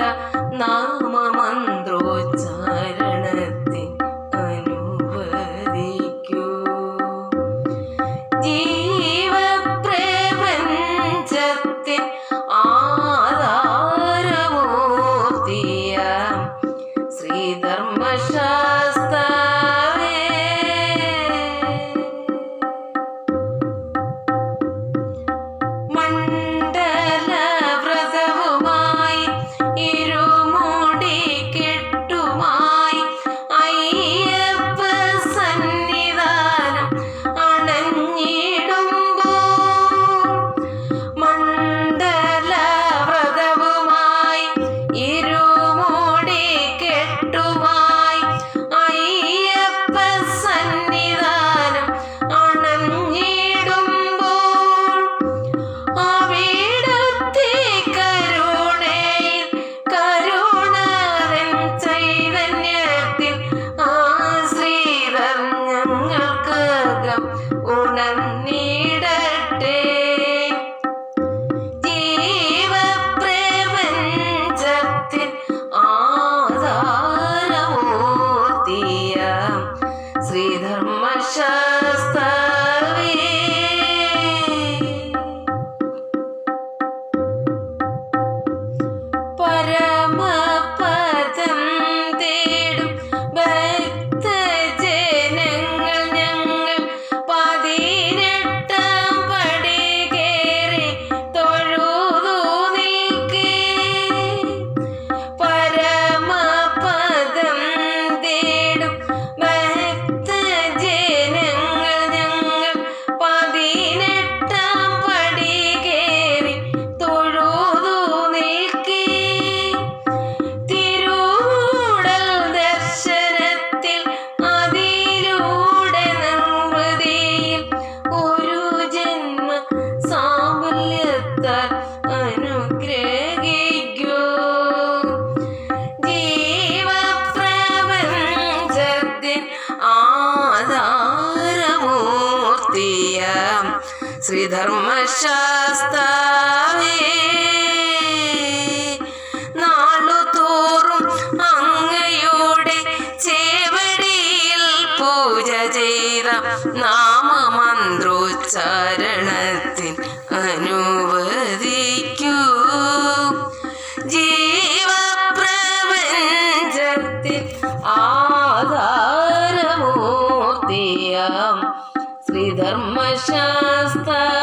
नाम मन्त्रोच्चार ശ്രീധർമ്മശാസ്താവേ. നാളുതോറും അങ്ങയുടെ ചേവടിയിൽ പൂജ ചെയ്ത നാമമന്ത്രോച്ചാരണത്തിൻ അനുവദിക്കൂ ശ്രീധർമ്മശാസ്താവേ